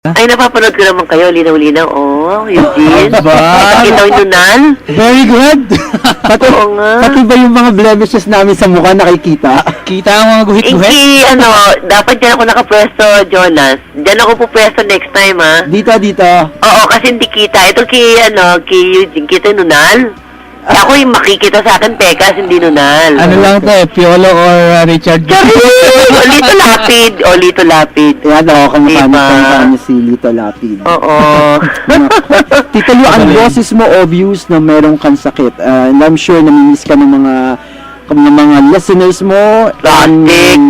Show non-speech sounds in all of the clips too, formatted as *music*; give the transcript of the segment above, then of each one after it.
Ay, napapanood ko naman kayo, linaw-linaw. Oh, Eugene. Aba. Nakita yung nunal? Very good. *laughs* Pati, Oo nga. pati ba yung mga blemishes namin sa mukha nakikita? Kita ang mga guhit-guhit. Inki, ano, dapat dyan ako nakapwesto, Jonas. Dyan ako pupwesto next time, ha? Dito, dito. Oo, kasi hindi kita. Ito kay, ano, kay Eugene, kita yung nunal. Ako yung makikita sa akin, Pekas, hindi nunal. Ano lang to eh, Piolo or uh, Richard Sabi! O, Lito Lapid. O, Lito Lapid. Yan ako, kamukha niya, Diba? kamukha niya si Lito Lapid. Oo. *laughs* Tito Lu, ang Magaling. boses mo obvious na meron kang sakit. Uh, and I'm sure namimiss ka ng mga ng mga listeners mo. Plastic.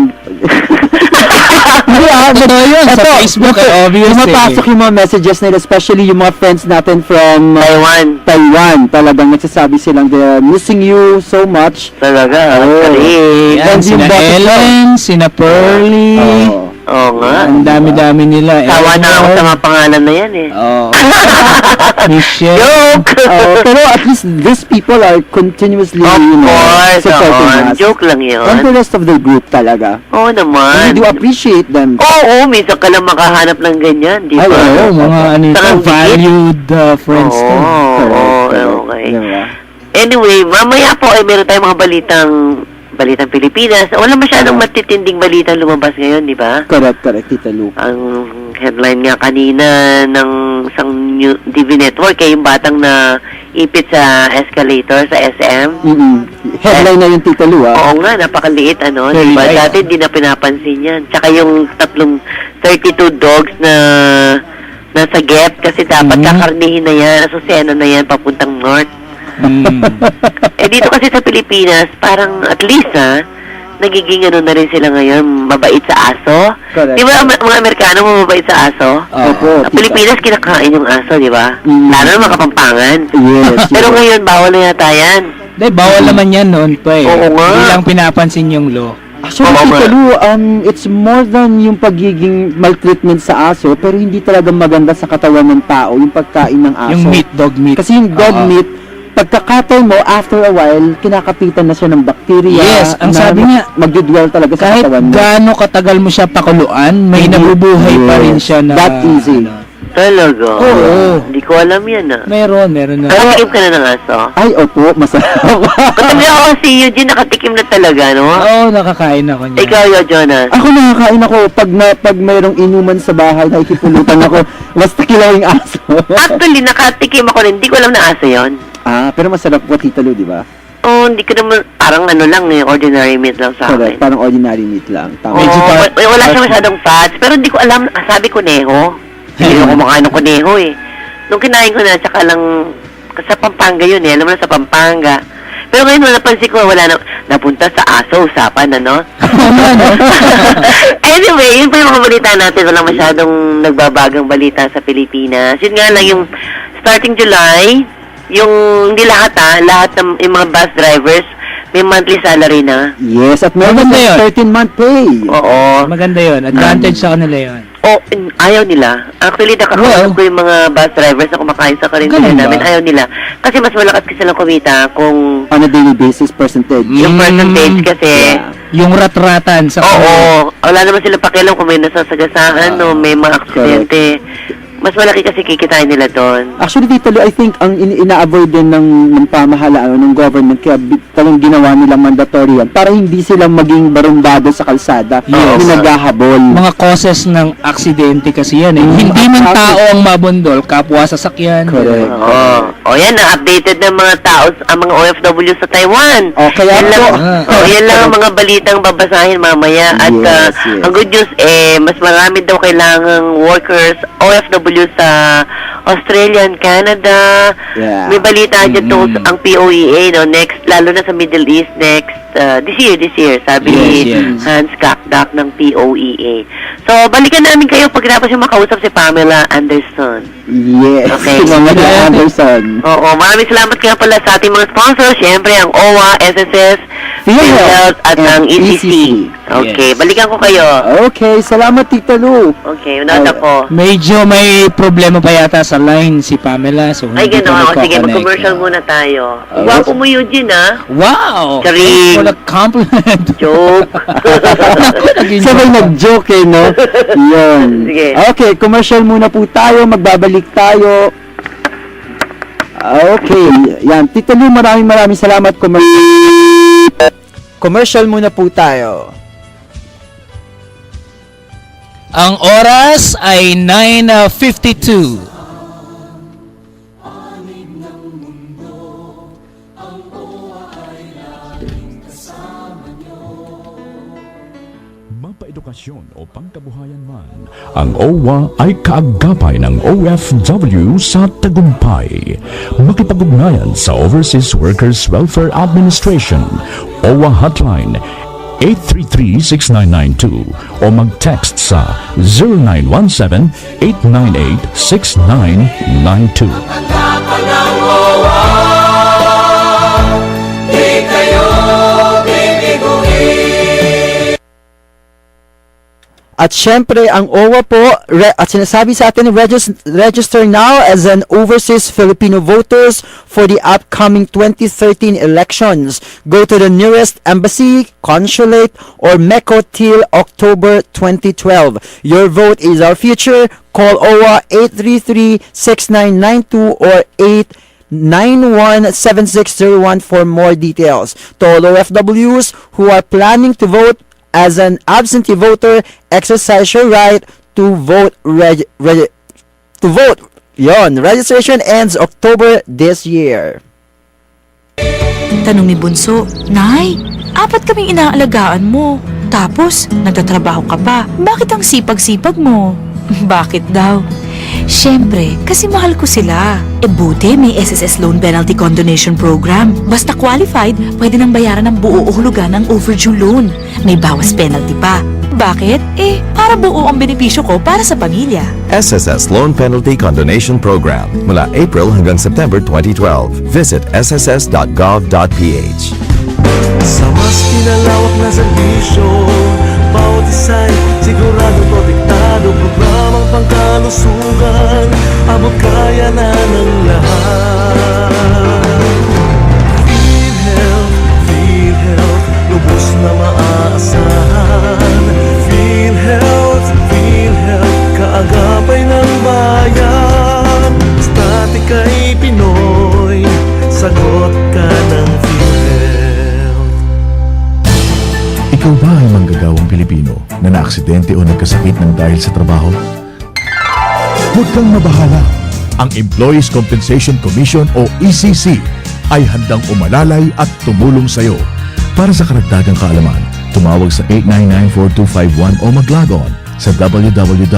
Ah, but- Totoo yun, sa Eto, Facebook, lumapa- eh, obvious Lumapasok eh. yung mga messages nila, especially yung mga friends natin from uh, Taiwan. Taiwan. Talagang nagsasabi silang they're missing you so much. Talaga. Oo. Sorry. Yan, And sina yung boses mo. Ellen, sina Pearly. Oo. Oo nga. Ang dami-dami nila. Sawa na ako sa mga pangalan na yan, eh. Oo. *laughs* Michelle. Joke! Oo, pero at least these people are continuously, Of you know, course, supporting oo. us. Joke lang yun. And the rest of the group talaga. Oo naman. And we do appreciate them. Oo, minsan ka lang makahanap ng ganyan, di ba? Ay, Oo, mga ano ito, Saka valued uh, friends. Oo, Correct, oo, correct. okay. Diba? Anyway, mamaya po ay meron tayong mga balitang balitang Pilipinas. Wala masyadong Oo. matitinding balitang lumabas ngayon, di ba? Correct, correct, Tita Lu. Ang headline nga kanina ng isang new TV network ay yung batang na ipit sa escalator sa SM. Mm-mm. Headline na yung Tita Lu, ah. Oo nga, napakaliit ano. Very Diba? Dati hindi na pinapansin yan. Tsaka yung tatlong 32 dogs na nasa gap kasi dapat Mhm. kakarnihin na yan, asusena na yan papuntang north. Hmm. *laughs* Eh dito kasi sa Pilipinas, parang at least ha, nagiging ano na rin sila ngayon, mabait sa aso. Correct. Di ba ang mga Amerikano mabait sa aso? Oo. Opo, Sa tita. Pilipinas, kinakain yung aso, di ba? Mm. Lalo na mga kapampangan. Yes, Pero yes. ngayon, bawal na yata yan. Dahil bawal naman yan noon pa eh. Oo nga. Hindi lang pinapansin yung law. Actually, Oo, Tita ma- Lu, um, it's more than yung pagiging maltreatment sa aso, pero hindi talaga maganda sa katawan ng tao, yung pagkain ng aso. Yung meat, dog meat. Kasi yung dog Oo. meat, pagkakatay mo, after a while, kinakapitan na siya ng bacteria. Yes, ang sabi niya, magdudwell talaga sa Kahit katawan mo. gaano katagal mo siya pakuluan, may Hindi- nabubuhay pa rin Yes, siya na... that easy. ano. Talaga? Oo. Hindi ko alam yan ah. meron, meron na. Nakatikim ka na ng aso? Ay, opo, masarap. *laughs* Katabi ako si Eugene, nakatikim na talaga, no? Oo, nakakain ako niya. Ikaw, yo, Jonas. ako nakakain ako pag na, pag mayroong inuman sa bahay, nakikipulutan ako. *laughs* Basta kilawing aso. Actually, nakatikim ako rin. Hindi ko alam na aso yon. Ah, pero masarap po, Tita Lu, di ba? Oh, hindi ko naman, parang ano lang eh, ordinary meat lang sa Correct, akin. parang ordinary meat lang. Tama. Oo, Medyo pa- wa- wala siya masyadong fats, pero hindi ko alam, ah, sabi ko neho. Hindi ko *laughs* kumakain ng kuneho eh. Nung kinain ko na, tsaka lang, sa Pampanga yun eh, alam mo na sa Pampanga. Pero ngayon, wala napansin ko, wala na, napunta sa aso, usapan, ano? *laughs* anyway, yun pa yung mga balita natin. Walang masyadong nagbabagang balita sa Pilipinas. Yun nga lang yung starting July, yung hindi lahat ha, lahat ng yung mga bus drivers, may monthly salary na. Yes, at meron Maganda yun. na 13-month pay. Oo. Maganda yon Advantage sa kanila yon Oh, in- ayaw nila. Actually, nakakausap Well, ko yung mga bus drivers na kumakain sa karinderya ganun ba? namin. Ayaw nila. Kasi mas malakas kasi silang kumita kung On a daily basis percentage. yung Mm. percentage kasi Yeah. Yung rat-ratan sa Oo, wala naman sila pakialam kung may nasasagasaan Ah, o may mga aksidente. Mas malaki kasi kikitain nila doon. Actually, Tito Lu, I think ang in- ina-avoid din ng, ng pamahalaan o ng government kaya bi- talagang ginawa nila mandatory yan para hindi sila maging barumbado sa kalsada Yes. yung naghahabol. mga causes ng aksidente kasi yan eh. Hindi man tao ang mabundol, kapwa sasakyan. Correct. Oo. O yan, na-updated ng mga tao, ang mga OFW sa Taiwan. O, kaya yan lang, po. oh, yan lang ang mga balitang babasahin mamaya. At Yes, ah, yes. ang good news, eh, mas marami daw kailangang workers, OFW sa Australia and Canada. Yeah. May balita dyan Mhm. tungkol ang POEA, no? Next, lalo na sa Middle East, next, ah, this year, this year, sabi ni Yes, yes. Hans Kakdak ng POEA. So, balikan namin kayo pagkatapos yung makausap si Pamela Anderson. Yes. *laughs* Okay. Yeah. Anderson. Oo, maraming salamat nga pala sa ating mga sponsors. Siyempre, ang OWA, SSS, PhilHealth at and ng ECC. ECC. Okay, Yes. balikan ko kayo. Okay, salamat Tita Lu. Okay, unod ako. Medyo may problema pa yata sa line si Pamela. So Ay, gano'n. Sige, mag-commercial muna tayo. Oh. Gwapo mo, Eugene, ha? Wow! Charing. For the compliment. *laughs* Joke. *laughs* Sabay joke. nag-joke eh, no? Yun. Sige. Okay, commercial muna po tayo. Magbabalik tayo. Okay, yan. Tita Lu, maraming maraming salamat. Commercial. Commercial muna po tayo. Ang oras ay 9.52. pangkabuhayan man, ang OWA ay kaagapay ng OFW sa tagumpay. Makipag-ugnayan sa Overseas Workers Welfare Administration, OWA Hotline 833-6992 o mag-text sa 0917-898-6992. At syempre, ang OWA po, re- at sinasabi sa atin, regis- register now as an overseas Filipino voters for the upcoming 2013 elections. Go to the nearest embassy, consulate, or MECO till October 2012. Your vote is our future. Call OWA 833-6992 or 8 917601 for more details. To all OFWs who are planning to vote as an absentee voter, exercise your right to vote reg- reg- to vote. Yon, registration ends October this year. Tanong ni Bunso, Nay, apat kaming inaalagaan mo. Tapos, nagtatrabaho ka pa. Bakit ang sipag-sipag mo? *laughs* Bakit daw? Siyempre, kasi mahal ko sila. E buti may SSS Loan Penalty Condonation Program. Basta qualified, pwede nang bayaran ng buo o hulugan ng overdue loan. May bawas penalty pa. Bakit? Eh, para buo ang benepisyo ko para sa pamilya. SSS Loan Penalty Condonation Program mula April hanggang September 2012. Visit sss.gov.ph. Sa mas pinalawak na serbisyo Bawat isa'y sigurado protektado Programang pangkalusugan. Abot kaya na ng lahat. PhilHealth, PhilHealth Lubos na maaasahan. PhilHealth, PhilHealth Kaagapay ng bayan. Static kay Pinoy Sagot ka ng PhilHealth Ikaw ba ay manggagawang Pilipino na naaksidente o nagkasakit ng dahil sa trabaho? Huwag kang mabahala. Ang Employees Compensation Commission o ECC ay handang umalalay at tumulong sa iyo. Para sa karagdagang kaalaman, tumawag sa 899-4251 o mag-log on sa www.ecc.gov.ph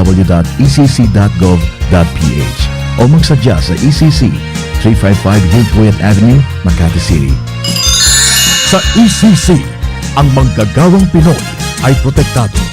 o magsadya sa ECC 355 Hillpuyat Avenue, Makati City. Sa ECC, ang manggagawang Pinoy ay protektado.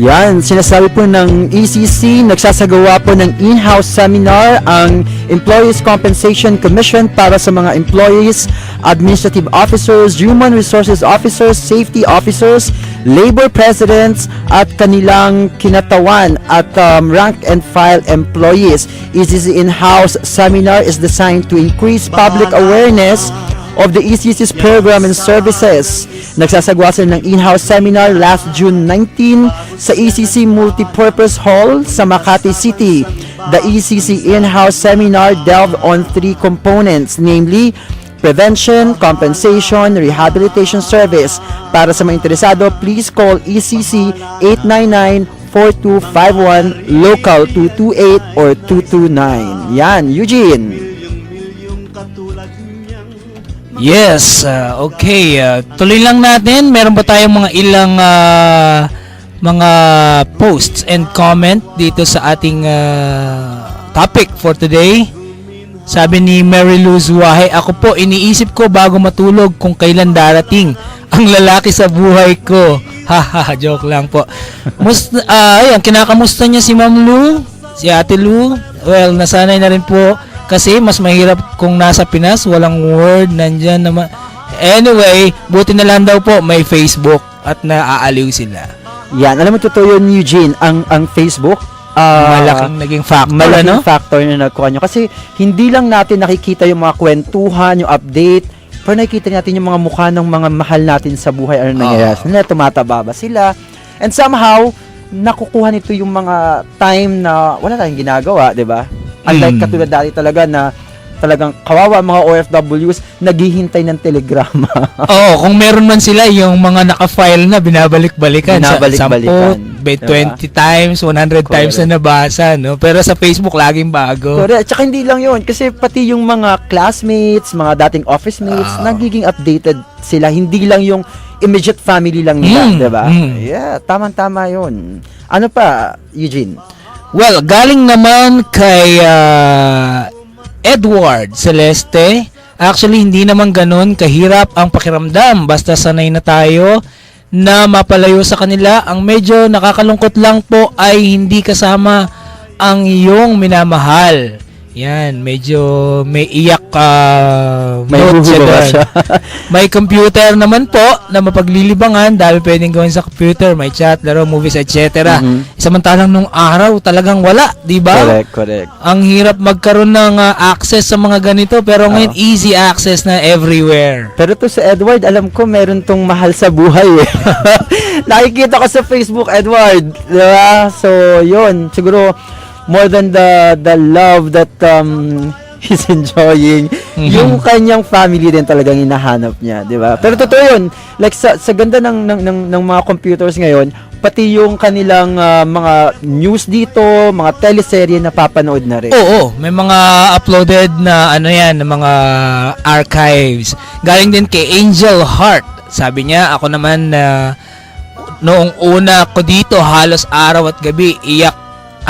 Yan, sinasabi po ng ECC, nagsasagawa po ng in-house seminar ang Employees Compensation Commission para sa mga employees, administrative officers, human resources officers, safety officers, labor presidents, at kanilang kinatawan at um, rank and file employees. ECC in-house seminar is designed to increase public awareness of the ECC's program and services. Nagsasagawa sila ng in-house seminar last June 19 sa ECC Multipurpose Hall sa Makati City. The ECC in-house seminar delved on three components, namely prevention, compensation, rehabilitation service. Para sa mga interesado, please call ECC 899-4251, local 228 or 229. Yan, Eugene. Yes, uh, okay. Uh, tuloy lang natin. Meron ba tayong mga ilang uh, mga posts and comment dito sa ating uh, topic for today? Sabi ni Mary Lou Zuwahe, ako po iniisip ko bago matulog kung kailan darating ang lalaki sa buhay ko. *laughs* Haha, joke lang po. Mus uh, ayan, kinakamusta niya si Ma'am Lou, si Ate Lou. Well, nasanay na rin po Kasi mas mahirap kung nasa Pinas, walang word, nandyan naman. Anyway, buti na lang daw po may Facebook at naaaliw sila. Yan, alam mo totoo yun Eugene, ang ang Facebook ah, Malaking naging factor, malaking ano? factor na nakuha nyo. Kasi hindi lang natin nakikita yung mga kwentuhan, yung update, pero nakikita natin yung mga mukha ng mga mahal natin sa buhay, ano nangyayari sa nila, tumataba ba sila. And somehow, nakukuha nito yung mga time na wala tayong ginagawa, di ba? Unlike Mm. katulad dati talaga na talagang kawawa ang mga OFWs naghihintay ng telegrama. *laughs* Oo, kung meron man sila yung mga naka-file na binabalik-balikan sa Binabalik-balikan, 10, 20 times, 100 times na nabasa, no? Pero sa Facebook laging bago. Correct. Tsaka hindi lang yun. Kasi pati yung mga classmates, mga dating office mates, Ah. nagiging updated sila. Hindi lang yung immediate family lang nila, Mm, di ba? mm. Yeah, tamang-tama yun. Ano pa, Eugene? Well, galing naman kay ah, Edward Celeste. Actually, hindi naman ganun kahirap ang pakiramdam. Basta sanay na tayo na mapalayo sa kanila. Ang medyo nakakalungkot lang po ay hindi kasama ang iyong minamahal. Yan, medyo may iyak uh, May note siya doon. *laughs* siya. May computer naman po na mapaglilibangan dahil pwedeng gawin sa computer, may chat, laro, movies, etc. Mhm. Samantalang nung araw talagang wala, 'di ba? Correct, correct. Ang hirap magkaroon ng uh, access sa mga ganito pero ngayon easy access na everywhere. Pero to sa Edward, alam ko meron tong mahal sa buhay eh. *laughs* Nakikita ko sa Facebook, Edward. Diba? So, yun. Siguro, more than the the love that um, *laughs* he's enjoying, Mhm. yung kanyang family din talagang hinahanap niya, di ba? Pero totoo yun. Like, sa, sa ganda ng, ng, ng, ng mga computers ngayon, pati yung kanilang ah, mga news dito, mga teleserye na papanood na rin. Oo, may mga uploaded na ano yan, na mga archives. Galing din kay Angel Heart. Sabi niya, ako naman na noong una ko dito halos araw at gabi iyak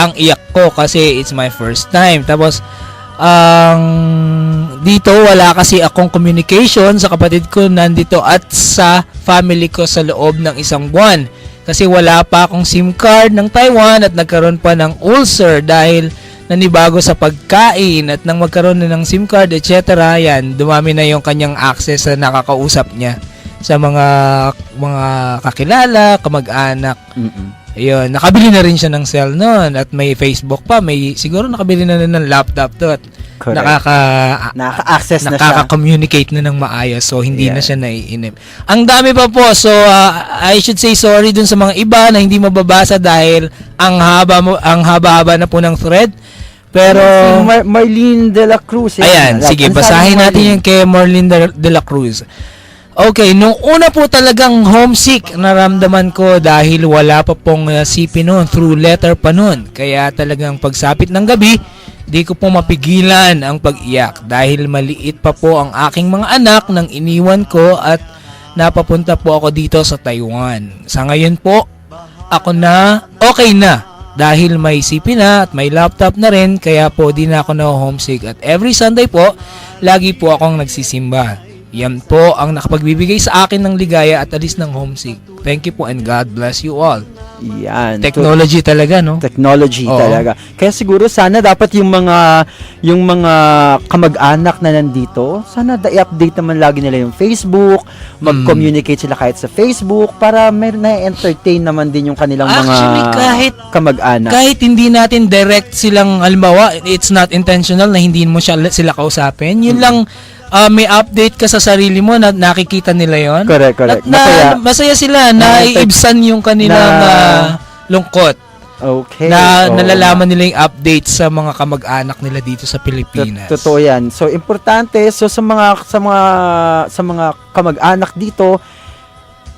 ang iyak ko kasi it's my first time. Tapos ang dito wala kasi akong communication sa kapatid ko nandito at sa family ko sa loob ng isang buwan. Kasi wala pa akong SIM card ng Taiwan at nagkaroon pa ng ulcer dahil nanibago sa pagkain at nang magkaroon na ng SIM card etc. Yan, dumami na yung kanyang access sa nakakausap niya sa mga mga kakilala, kamag-anak. Mm-mm. Ayun, nakabili na rin siya ng cell noon at may Facebook pa, may siguro nakabili na rin ng laptop to at Correct. nakaka Nakaka-access na siya. nakaka-communicate na ng maayos so hindi Yeah. na siya naiinip. Ang dami pa po so uh, I should say sorry dun sa mga iba na hindi mababasa dahil ang haba mo ang haba-haba na po ng thread. Pero si Mar- Marlene de la Cruz. Ayan, Ano sige, basahin natin yung kay Marlene de la Cruz. Okay, nung una po talagang homesick naramdaman ko dahil wala pa pong uh, noon, through letter pa noon. Kaya talagang pagsapit ng gabi, di ko po mapigilan ang pag-iyak dahil maliit pa po ang aking mga anak nang iniwan ko at napapunta po ako dito sa Taiwan. Sa ngayon po, ako na okay na dahil may CP na at may laptop na rin kaya po di na ako na homesick at every Sunday po lagi po akong nagsisimba. Yan po ang nakapagbibigay sa akin ng ligaya at alis ng homesick. Thank you po and God bless you all. Yan. Technology talaga, no? technology Oo. talaga. Kaya siguro sana dapat yung mga yung mga kamag-anak na nandito, sana da- i-update naman lagi nila yung Facebook, mag-communicate sila kahit sa Facebook para may na-entertain naman din yung kanilang Actually, mga kahit- kamag-anak. Kahit hindi natin direct silang, halimbawa, it's not intentional na hindi mo siya, sila kausapin. Yun lang, ah, may update ka sa sarili mo na nakikita nila yon. Correct, correct. Na, Masaya. masaya sila, naiibsan yung kanilang Na- ah, lungkot. Okay. na oo. nalalaman nila yung update sa mga kamag-anak nila dito sa Tot- Pilipinas. Totoo 'yan. So importante so sa mga sa mga sa mga kamag-anak dito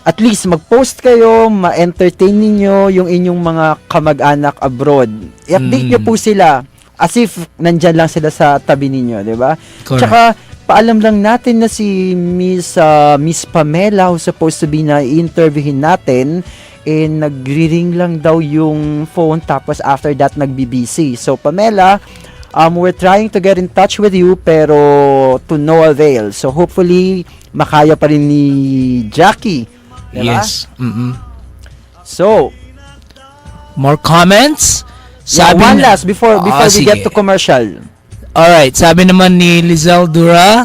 at least mag-post kayo, ma-entertain ninyo yung inyong mga kamag-anak abroad. I-update Mm. nyo po sila as if nandyan lang sila sa tabi ninyo, di ba? Tsaka paalam lang natin na si Miss ah, Miss Pamela who's supposed to be na interviewin natin eh nagri-ring lang daw yung phone tapos after that nagbi-busy. So Pamela, um, we're trying to get in touch with you pero to no avail. So hopefully makaya pa rin ni Jackie. Diba? Yes. Mm-mm. So, More comments? yeah, one na- last before before we get sige. to commercial. Alright, sabi naman ni Lizelle Dura,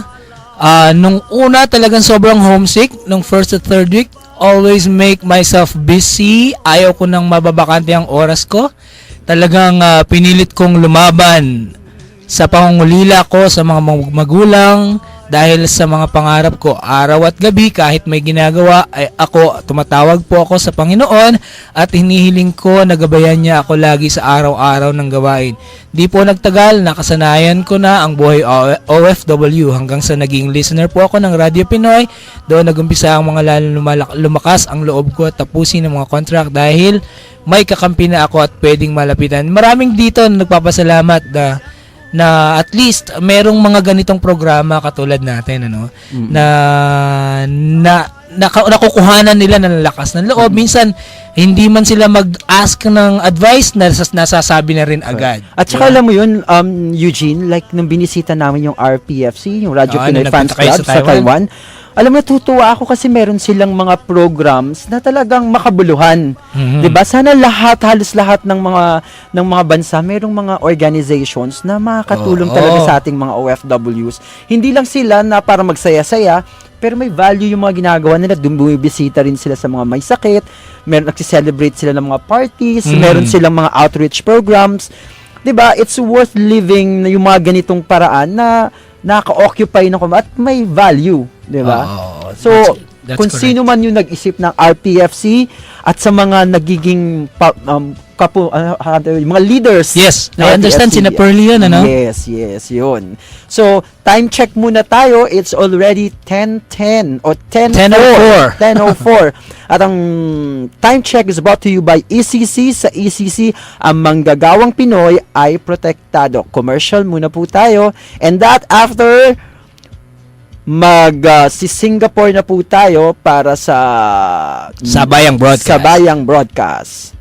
ah, nung una talagang sobrang homesick, nung first to third week, always make myself busy, ayaw ko nang mababakante ang oras ko. Talagang ah, pinilit kong lumaban sa pangungulila ko sa mga mag- magulang dahil sa mga pangarap ko araw at gabi kahit may ginagawa ay ako tumatawag po ako sa Panginoon at hinihiling ko na gabayan niya ako lagi sa araw-araw ng gawain. Di po nagtagal, nakasanayan ko na ang buhay OFW hanggang sa naging listener po ako ng Radio Pinoy. Doon nagumpisa ang mga lalo lumakas ang loob ko at tapusin ang mga contract dahil may kakampi na ako at pwedeng malapitan. Maraming dito na nagpapasalamat na na at least merong mga ganitong programa katulad natin ano na na naka, nakukuhanan nila ng lakas ng loob. Minsan hindi man sila mag-ask ng advice na nasasabi na rin agad. At saka alam mo yun, um, Eugene, like nung binisita namin yung RPFC, yung Radyo Oo, Pinoy nung Fans Club sa sa Taiwan. Alam mo, natutuwa ako kasi meron silang mga programs na talagang makabuluhan. Mhm. 'Di ba? Sana lahat halos lahat ng mga ng mga bansa merong mga organizations na makakatulong Oo. talaga sa ating mga OFWs. Hindi lang sila na para magsaya-saya, pero may value yung mga ginagawa nila. Dum- Bumibisita rin sila sa mga may sakit, meron nagsi-celebrate sila ng mga parties, Mhm. meron silang mga outreach programs. 'Di ba? It's worth living na yung mga ganitong paraan na nakaka-occupy ng at may value, 'di ba? Oo, So, that's- that's kung correct. sino man yung nag-isip ng RPFC at sa mga nagiging um, kapo, ano, yung mga leaders. Yes, I understand, sina Pearly yun, ano? Yes, yes, yun. So, time check muna tayo. It's already 10.10 o 10.04. 10.04. At ang time check is brought to you by ECC. Sa ECC, ang manggagawang Pinoy ay protektado. Commercial muna po tayo. And that after mag ah, si Singapore na po tayo para sa Sabayang broadcast. Sabayang broadcast.